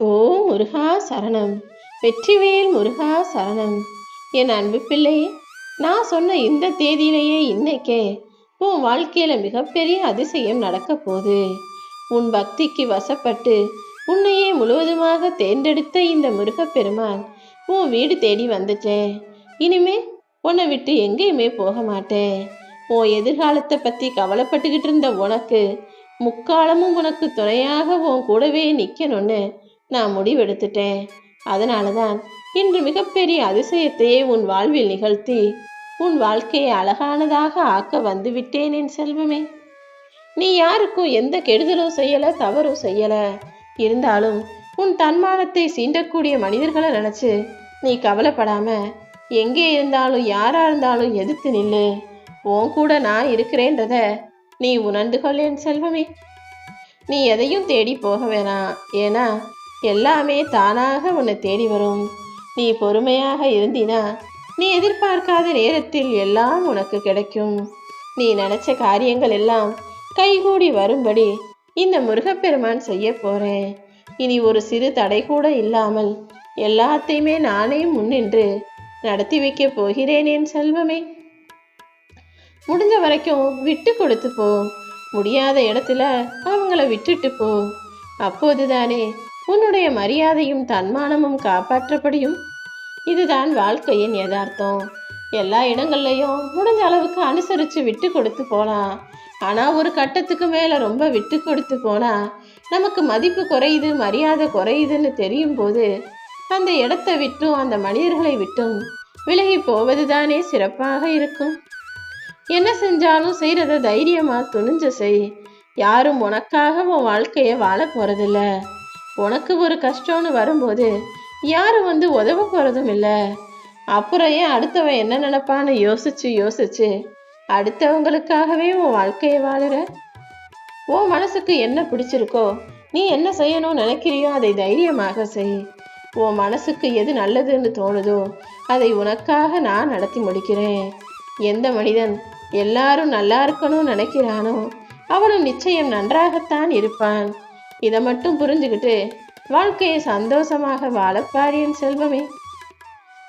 ஓ முருகா சரணம். வெற்றிவேல் முருகா சரணம். என் அன்பு பிள்ளை நான் சொன்ன இந்த தேதியிலேயே இன்னைக்கே உன் வாழ்க்கையில மிகப்பெரிய அதிசயம் நடக்க போகுது. உன் பக்திக்கு வசப்பட்டு உன்னையே முழுவதுமாக தேர்ந்தெடுத்த இந்த முருகப்பெருமான் உன் வீடு தேடி வந்துட்டேன். இனிமே உன்னை விட்டு எங்கேயுமே போக மாட்டேன். உன் எதிர்காலத்தை பற்றி கவலைப்பட்டுக்கிட்டு இருந்த உனக்கு முக்காலமும் உனக்கு துணையாக உன் கூடவே நிற்கணும்னு நான் முடிவெடுத்துட்டேன். அதனால தான் இன்று மிகப்பெரிய அதிசயத்தையே உன் வாழ்வில் நிகழ்த்தி உன் வாழ்க்கையை அழகானதாக ஆக்க வந்துவிட்டேன் என் செல்வமே. நீ யாருக்கும் எந்த கெடுதலும் செய்யலை தவறும் செய்யலை. இருந்தாலும் உன் தன்மானத்தை சீண்டக்கூடிய மனிதர்களை நினச்சி நீ கவலைப்படாம எங்கே இருந்தாலும் யாரா இருந்தாலும் எதிர்த்து நில்லு. உன் கூட நான் இருக்கிறேன்றத நீ உணர்ந்து கொள்ளேன் செல்வமே. நீ எதையும் தேடி போக வேணாம். ஏன்னா எல்லாமே தானாக உன்னை தேடி வரும். நீ பொறுமையாக இருந்தினா நீ எதிர்பார்க்காத நேரத்தில் எல்லாம் உனக்கு கிடைக்கும். நீ நினைச்ச காரியங்கள் எல்லாம் கைகூடி வரும்படி இந்த முருகப்பெருமான் செய்ய போறேன். இனி ஒரு சிறு தடை கூட இல்லாமல் எல்லாத்தையுமே நானே முன்னின்று நடத்தி வைக்க போகிறேன் என் செல்வமே. முடிஞ்ச வரைக்கும் விட்டு கொடுத்து போ. முடியாத இடத்துல அவங்கள விட்டுட்டு போ. அப்போதுதானே உன்னுடைய மரியாதையும் தன்மானமும் காப்பாற்றப்படியும் இதுதான் வாழ்க்கையின் யதார்த்தம். எல்லா இடங்கள்லையும் முடிஞ்ச அளவுக்கு அனுசரித்து விட்டு கொடுத்து போகலாம் ஆனால் ஒரு கட்டத்துக்கு மேலே ரொம்ப விட்டு கொடுத்து போனால் நமக்கு மதிப்பு குறையுது மரியாதை குறையுதுன்னு தெரியும் போது அந்த இடத்தை விட்டும் அந்த மனிதர்களை விட்டும் விலகி போவது தானே சிறப்பாக இருக்கும். என்ன செஞ்சாலும் செய்கிறத தைரியமாக துணிஞ்ச செய். யாரும் உனக்காக உன் வாழ்க்கையை வாழ போகிறதில்ல உனக்கு ஒரு கஷ்டம்னு வரும்போது யாரும் வந்து உதவ போகிறதும் இல்லை. அப்புறம் ஏன் அடுத்தவன் என்ன நினைப்பான்னு யோசிச்சு யோசிச்சு அடுத்தவங்களுக்காகவே உன் வாழ்க்கையை வாழுற? உன் மனசுக்கு என்ன பிடிச்சிருக்கோ நீ என்ன செய்யணும்னு நினைக்கிறியோ அதை தைரியமாக செய். உன் மனசுக்கு எது நல்லதுன்னு தோணுதோ அதை உனக்காக நான் நடத்தி முடிக்கிறேன். எந்த மனிதன் எல்லாரும் நல்லா இருக்கணும்னு நினைக்கிறானோ அவனும் நிச்சயம் நன்றாகத்தான் இருப்பான். இதை மட்டும் புரிஞ்சுக்கிட்டு வாழ்க்கையை சந்தோஷமாக வாழப்பாரியன் செல்வமே.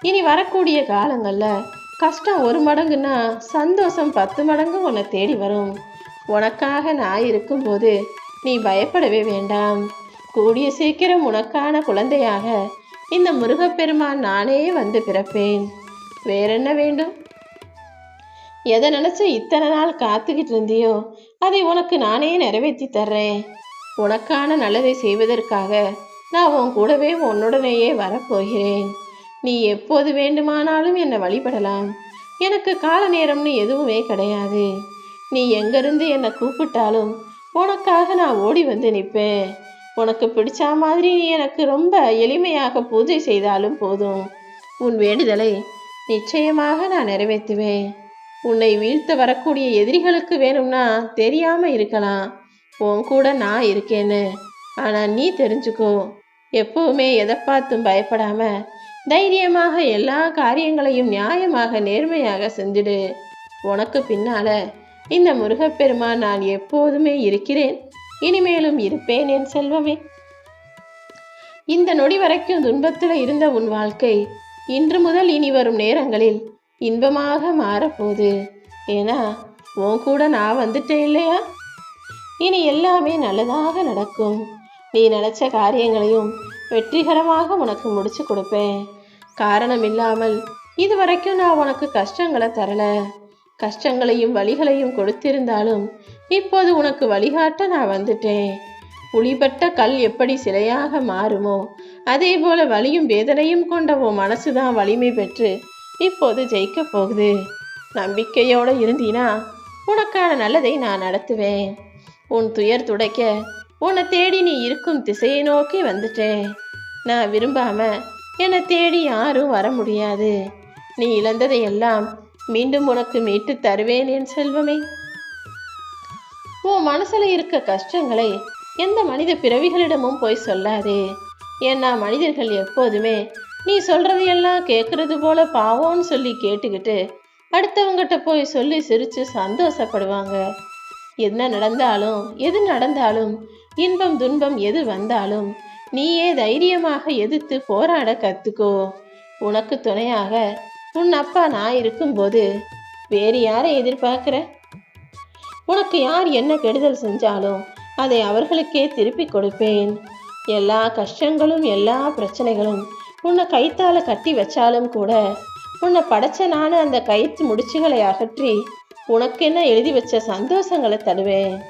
இனி வரக்கூடிய காலங்களில் கஷ்டம் ஒரு மடங்குன்னா சந்தோஷம் பத்து மடங்கு உன்னை தேடி வரும். உனக்காக நான் இருக்கும்போது நீ பயப்படவே வேண்டாம். கூடிய சீக்கிரம் உனக்கான குழந்தையாக இந்த முருகப்பெருமான் நானே வந்து பிறப்பேன். வேறென்ன வேண்டும்? எதை நினைச்சு இத்தனை நாள் காத்துக்கிட்டு இருந்தியோ அதை உனக்கு நானே நிறைவேற்றி தர்றேன். உனக்கான நல்லதை செய்வதற்காக நான் உன் கூடவே உன்னுடனேயே வரப்போகிறேன். நீ எப்போது வேண்டுமானாலும் என்னை வழிபடலாம். எனக்கு கால நேரம்னு எதுவுமே கிடையாது. நீ எங்கிருந்து என்னை கூப்பிட்டாலும் உனக்காக நான் ஓடி வந்து நிற்பேன். உனக்கு பிடிச்ச மாதிரி நீ எனக்கு ரொம்ப எளிமையாக பூஜை செய்தாலும் போதும். உன் வேண்டுதலை நிச்சயமாக நான் நிறைவேற்றுவேன். உன்னை வீழ்த்த வரக்கூடிய எதிரிகளுக்கு வேணும்னா தெரியாமல் இருக்கலாம். உன் கூட நான் இருக்கேன்னு. ஆனால் நீ தெரிஞ்சுக்கோ. எப்பவுமே எதை பார்த்தும் பயப்படாம தைரியமாக எல்லா காரியங்களையும் நியாயமாக நேர்மையாக செஞ்சிடு. உனக்கு பின்னால இந்த முருகப்பெருமான் நான் எப்போதுமே இருக்கிறேன். இனிமேலும் இருப்பேன் என் செல்வமே. இந்த நொடி வரைக்கும் துன்பத்தில் இருந்த உன் வாழ்க்கை இன்று முதல் இனி வரும் நேரங்களில் இன்பமாக மாறப்போகுது. ஏன்னா உன் கூட நான் வந்துட்டேன் இல்லையா? இனி எல்லாமே நல்லதாக நடக்கும். நீ நினைச்ச காரியங்களையும் வெற்றிகரமாக உனக்கு முடிச்சு கொடுப்பேன். காரணம் இல்லாமல் இதுவரைக்கும் நான் உனக்கு கஷ்டங்களை தரல. கஷ்டங்களையும் வழிகளையும் கொடுத்திருந்தாலும் இப்போது உனக்கு வழிகாட்ட நான் வந்துட்டேன். புளிபட்ட கல் எப்படி சிலையாக மாறுமோ அதே போல வலியும் வேதனையும் கொண்ட உன் மனசு தான் வலிமை பெற்று இப்போது ஜெயிக்க போகுது. நம்பிக்கையோடு இருந்தீனா உனக்கான நல்லதை நான் நடத்துவேன். உன் துயர் துடைக்க உன்னை தேடி நீ இருக்கும் திசையை நோக்கி வந்துட்டேன். நான் விரும்பாம என்னை தேடி யாரும் வர முடியாது. நீ இழந்ததை எல்லாம் மீண்டும் உனக்கு மீட்டு தருவேன் என் செல்வமே. உன் மனசுல இருக்க கஷ்டங்களை எந்த மனித பிறவிகளிடமும் போய் சொல்லாதே. ஏன்னா மனிதர்கள் எப்போதுமே நீ சொல்றதையெல்லாம் கேட்கறது போல பாவோன்னு சொல்லி கேட்டுக்கிட்டு அடுத்தவங்கிட்ட போய் சொல்லி சிரிச்சு சந்தோஷப்படுவாங்க. என்ன நடந்தாலும் எது நடந்தாலும் இன்பம் துன்பம் எது வந்தாலும் நீயே தைரியமாக எதிர்த்து போராட கத்துக்கோ. உனக்கு துணையாக உன் அப்பா நான் இருக்கும்போது வேறு யாரை எதிர்பார்க்கிற? உனக்கு யார் என்ன கெடுதல் செஞ்சாலும் அதை அவர்களுக்கே திருப்பி கொடுப்பேன். எல்லா கஷ்டங்களும் எல்லா பிரச்சனைகளும் உன்னை கைத்தால கட்டி வச்சாலும் கூட உன்னை படைச்ச நான் அந்த கயிற்று முடிச்சுகளை அகற்றி உனக்கென்ன எழுதி வச்ச சந்தோஷங்களை தருவேன்?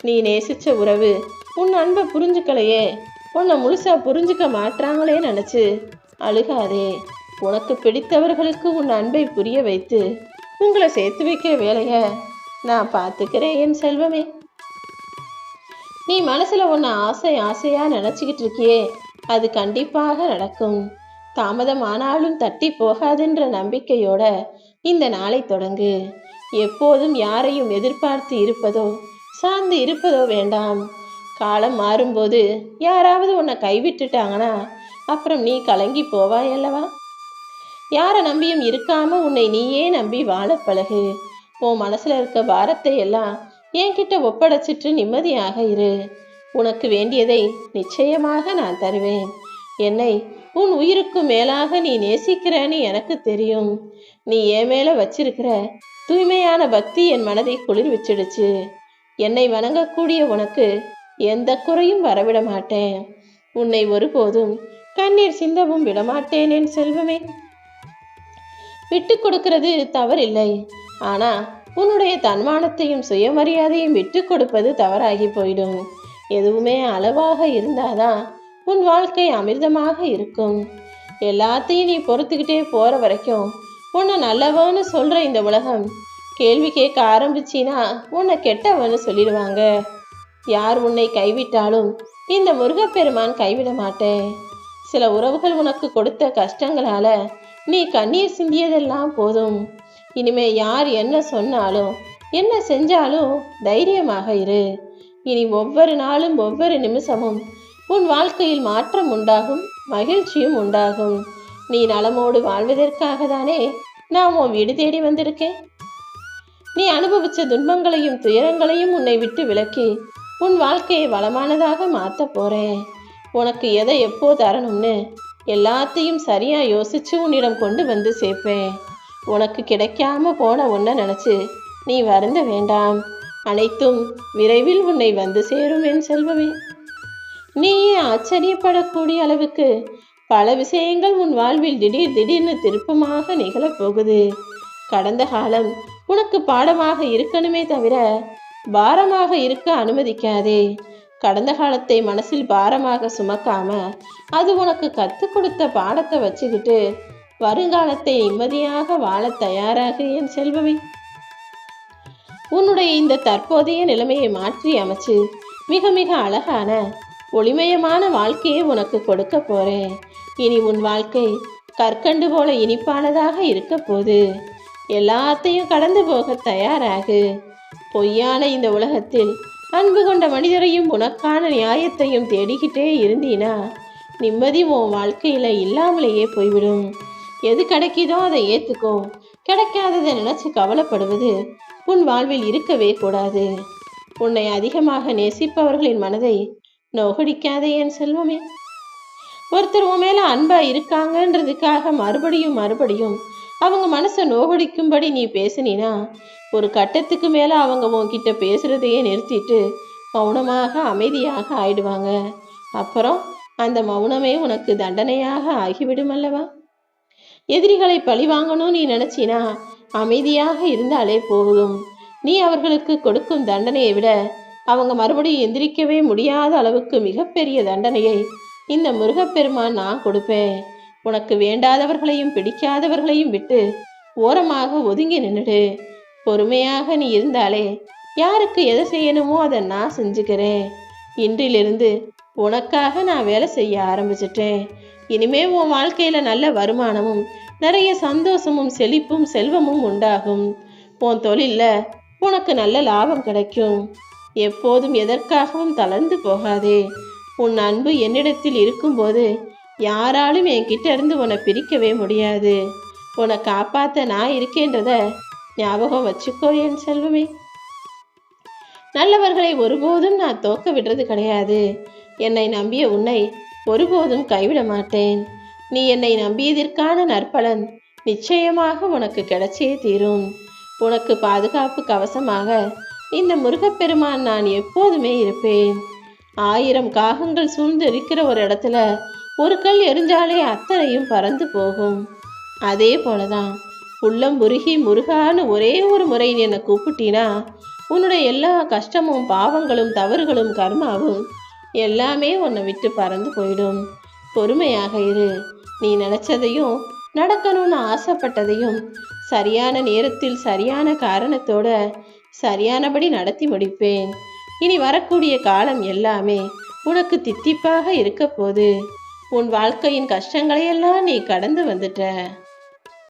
நீ நேசிச்ச உறவு உன் அன்பை புரிஞ்சுக்கலையே. உன்னை முழுசா புரிஞ்சுக்க மாட்டாங்களே நினைச்சு அழுகாதே. உனக்கு பிடித்தவர்களுக்கு உன் அன்பை புரிய வைத்து உங்களை சேர்த்து வைக்கிற வேலையை நான் பார்த்துக்கிறேன் என் செல்வமே. நீ மனசில் உன்னை ஆசை ஆசையாக நினச்சிக்கிட்டு இருக்கியே. அது கண்டிப்பாக நடக்கும். தாமதமானாலும் தட்டி போகாதுன்ற நம்பிக்கையோட இந்த நாளை தொடங்கு. எப்போதும் யாரையும் எதிர்பார்த்து இருப்பதோ சார்ந்து இருப்பதோ வேண்டாம். காலம் மாறும்போது யாராவது உன்னை கைவிட்டுட்டாங்கன்னா அப்புறம் நீ கலங்கி போவாய் அல்லவா? யாரை நம்பியும் இருக்காம உன்னை நீயே நம்பி வாழ பழகு. உன் மனசுல இருக்க பாரத்தை எல்லாம் என்கிட்ட ஒப்படைச்சிட்டு நிம்மதியாக இரு. உனக்கு வேண்டியதை நிச்சயமாக நான் தருவேன். என்னை உன் உயிருக்கு மேலாக நீ நேசிக்கிறன்னு எனக்கு தெரியும். நீ என் மேல வச்சிருக்கிற தூய்மையான பக்தி என் மனதை குளிர்விச்சிடுச்சு என்னை வணங்கக்கூடிய உனக்கு எந்த குறையும் வரவிட மாட்டேன். உன்னை ஒருபோதும் கண்ணீர் சிந்தவும் விடமாட்டேன் என் செல்வமே. விட்டு கொடுக்கிறது தவறில்லை. ஆனா உன்னுடைய தன்மானத்தையும் சுயமரியாதையும் விட்டு கொடுப்பது தவறாகி போயிடும். எதுவுமே அளவாக இருந்தாதான் உன் வாழ்க்கை அமிர்தமாக இருக்கும். எல்லாத்தையும் நீ பொறுத்துக்கிட்டே போற வரைக்கும் உன்னை நல்லவன்னு சொல்கிற இந்த உலகம் கேள்வி கேட்க ஆரம்பிச்சின்னா உன்னை கெட்டவன்னு சொல்லிடுவாங்க. யார் உன்னை கைவிட்டாலும் இந்த முருகப்பெருமான் கைவிட மாட்டேன். சில உறவுகள் உனக்கு கொடுத்த கஷ்டங்களால நீ கண்ணீர் சிந்தியதெல்லாம் போதும். இனிமே யார் என்ன சொன்னாலும் என்ன செஞ்சாலும் தைரியமாக இரு. இனி ஒவ்வொரு நாளும் ஒவ்வொரு நிமிஷமும் உன் வாழ்க்கையில் மாற்றம் உண்டாகும் மகிழ்ச்சியும் உண்டாகும். நீ நலமோடு வாழ்வதற்காக தானே நான் உன் வீடு தேடி வந்திருக்கேன்? நீ அனுபவிச்ச துன்பங்களையும் துயரங்களையும் உன்னை விட்டு விலக்கி உன் வாழ்க்கையை வளமானதாக மாற்ற போறேன். உனக்கு எதை எப்போ தரணும்னு எல்லாத்தையும் சரியா யோசிச்சு உன்னிடம் கொண்டு வந்து சேர்ப்பேன். உனக்கு கிடைக்காம போன ஒன்ன நினைச்சு நீ வருந்த வேண்டாம். அனைத்தும் விரைவில் உன்னை வந்து சேரும் என் செல்வமே. நீயே ஆச்சரியப்படக்கூடிய அளவுக்கு பல விஷயங்கள் உன் வாழ்வில் திடீர் திடீர்னு திருப்பமாக நிகழப் போகுது. கடந்த காலம் உனக்கு பாடமாக இருக்கணுமே தவிர பாரமாக இருக்க அனுமதிக்காதே. கடந்த காலத்தை மனசில் பாரமாக சுமக்காம அது உனக்கு கற்றுக் கொடுத்த பாடத்தை வச்சுக்கிட்டு வருங்காலத்தை நிம்மதியாக வாழ தயாராக என் செல்வமே. உன்னுடைய இந்த தற்போதைய நிலைமையை மாற்றி அமைச்சு மிக மிக அழகான ஒளிமயமான வாழ்க்கையை உனக்கு கொடுக்க போறேன். இனி உன் வாழ்க்கை கற்கண்டு போல இனிப்பானதாக இருக்க போது எல்லாத்தையும் கடந்து போக தயாராகு. பொய்யான இந்த உலகத்தில் அன்பு கொண்ட மனிதரையும் உனக்கான நியாயத்தையும் தேடிக்கிட்டே இருந்தீனா நிம்மதி உன் வாழ்க்கையில இல்லாமலேயே போய்விடும். எது கிடைக்குதோ அதை ஏத்துக்கோ. கிடைக்காததை நினைச்சு கவலைப்படுவது உன் வாழ்வில் இருக்கவே கூடாது. உன்னை அதிகமாக நேசிப்பவர்களின் மனதை நோகடிக்காதே என் செல்வமே. ஒருத்தர் உன் மேலே அன்பாக இருக்காங்கன்றதுக்காக மறுபடியும் மறுபடியும் அவங்க மனசை நோகடிக்கும்படி நீ பேசினா ஒரு கட்டத்துக்கு மேலே அவங்க உன்கிட்ட பேசுகிறதையே நிறுத்திட்டு மௌனமாக அமைதியாக ஆயிடுவாங்க. அப்புறம் அந்த மௌனமே உனக்கு தண்டனையாக ஆகிவிடும் அல்லவா? எதிரிகளை பழி வாங்கணும்னு நீ நினச்சினா அமைதியாக இருந்தாலே போதும். நீ அவர்களுக்கு கொடுக்கும் தண்டனையை விட அவங்க மறுபடியும் எந்திரிக்கவே முடியாத அளவுக்கு மிகப்பெரிய தண்டனையை இந்த முருகப்பெருமான் நான் கொடுப்பேன். உனக்கு வேண்டாதவர்களையும் பிடிக்காதவர்களையும் விட்டு ஓரமாக ஒதுங்கி நின்றுடு. பொறுமையாக நீ இருந்தாலே யாருக்கு எதை செய்யணுமோ அதை நான் செஞ்சுக்கிறேன். இன்றிலிருந்து உனக்காக நான் வேலை செய்ய ஆரம்பிச்சிட்டேன். இனிமே உன் வாழ்க்கையில நல்ல வருமானமும் நிறைய சந்தோஷமும் செழிப்பும் செல்வமும் உண்டாகும். உன் தொழிலில் உனக்கு நல்ல லாபம் கிடைக்கும். எப்போதும் எதற்காகவும் தளர்ந்து போகாதே. உன் அன்பு என்னிடத்தில் இருக்கும்போது யாராலும் என்கிட்ட இருந்து உன்னை பிரிக்கவே முடியாது. உன்னை காப்பாற்ற நான் இருக்கேன்றத ஞாபகம் வச்சுக்கோ என் செல்வமே. நல்லவர்களை ஒருபோதும் நான் தோக்க விடுறது கிடையாது. என்னை நம்பிய உன்னை ஒருபோதும் கைவிட மாட்டேன். நீ என்னை நம்பியதற்கான நற்பலன் நிச்சயமாக உனக்கு கிடைச்சே தீரும். உனக்கு பாதுகாப்பு கவசமாக இந்த முருகப்பெருமான் நான் எப்போதுமே இருப்பேன். ஆயிரம் காகங்கள் சூழ்ந்து இருக்கிற ஒரு இடத்துல ஒரு கல் எரிஞ்சாலே அத்தனையும் பறந்து போகும். அதே போலதான் உள்ளம் உருகி முருகான்னு ஒரே ஒரு முறை என்னை கூப்பிட்டினா உன்னுடைய எல்லா கஷ்டமும் பாவங்களும் தவறுகளும் கர்மாவும் எல்லாமே உன்னை விட்டு பறந்து போயிடும். பொறுமையாக இரு. நீ நினைச்சதையும் நடக்கணும்னு ஆசைப்பட்டதையும் சரியான நேரத்தில் சரியான காரணத்தோட சரியானபடி நடத்தி முடிப்பேன். இனி வரக்கூடிய காலம் எல்லாமே உனக்கு தித்திப்பாக இருக்க போது உன் வாழ்க்கையின் கஷ்டங்களையெல்லாம் நீ கடந்து வந்துட்ட.